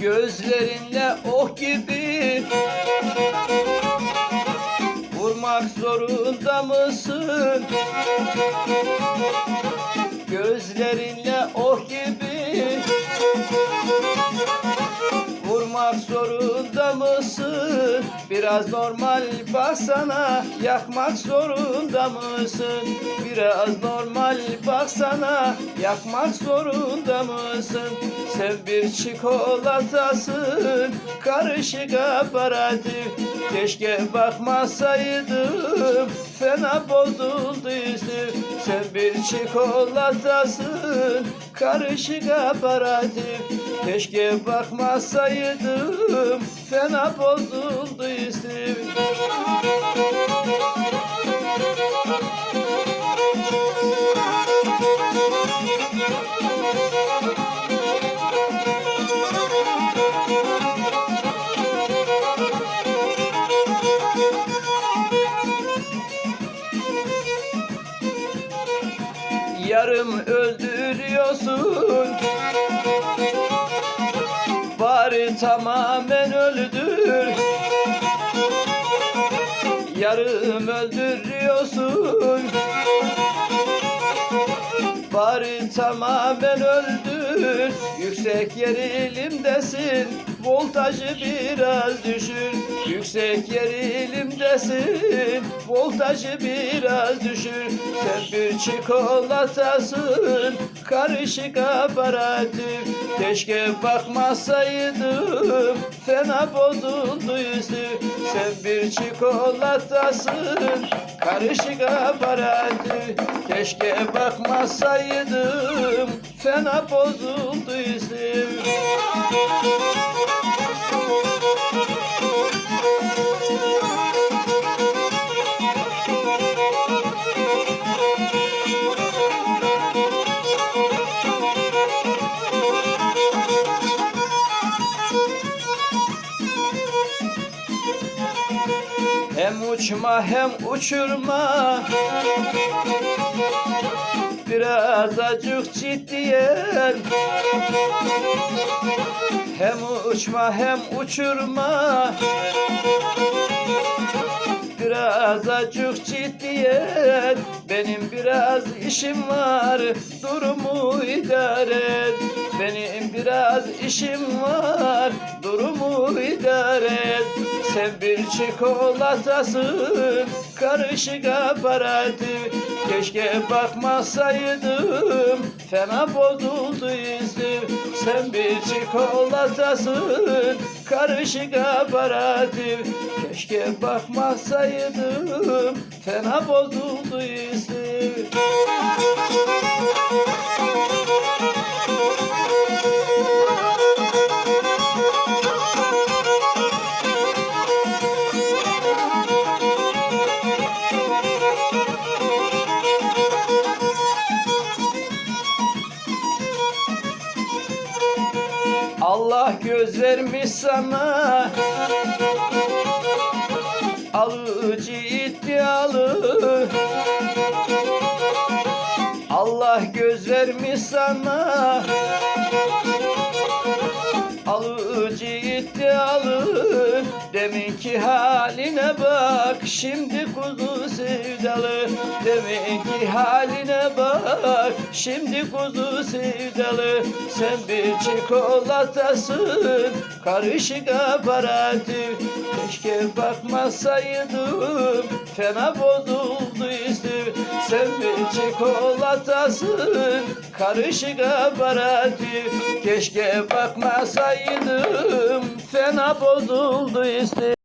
Gözlerinle oh gibi Vurmak zorunda mısın? Gözlerinle oh gibi Biraz normal baksana Yakmak zorunda mısın? Biraz normal baksana Yakmak zorunda mısın? Sen bir çikolatasın Karışık aparatif Keşke bakmasaydım Fena bozuldu üstüm Sen bir çikolatasın Karışık aparatif Keşke bakmasaydım Fena bozuldu üstüm Yarım öldürüyorsun. Bari tamamen öldür. Yarım öldürüyorsun. Bari tamamen öldür. Yüksek gerilimdesin Voltajı biraz düşür Yüksek gerilimdesin Voltajı biraz düşür. Sen bir çikolatasın Karışık aparatif Keşke bakmasaydım Fena bozuldu yüzü. Sen bir çikolatasın Karışık aparatif Keşke bakmasaydım Fena bozuldu yüzüm Hem uçma hem uçurma. Biraz acık ciddiyet Hem uçma hem uçurma. Biraz acık ciddiyet Benim biraz işim var. Durumu idare et. Benim biraz işim var. Durumu Sen bir çikolatasın Karışık aparatif Keşke bakmasaydım Fena bozuldu yüzüm. Sen bir çikolatasın Karışık aparatif Keşke bakmasaydım Fena bozuldu yüzüm Göz vermiş sana. Alıcı iddialı. Allah göz vermiş sana. Alıcı iddialı Deminki haline bak Şimdi kuzu sevdalı. Deminki haline bak Şimdi kuzu sevdalı. Sen bir çikolatasın Karışık aparatif Keşke bakmasaydım Fena bozuldu üstüm Sen bir çikolatasın Karışık aparatif Keşke bakmasaydım Fena bozuldu üstüm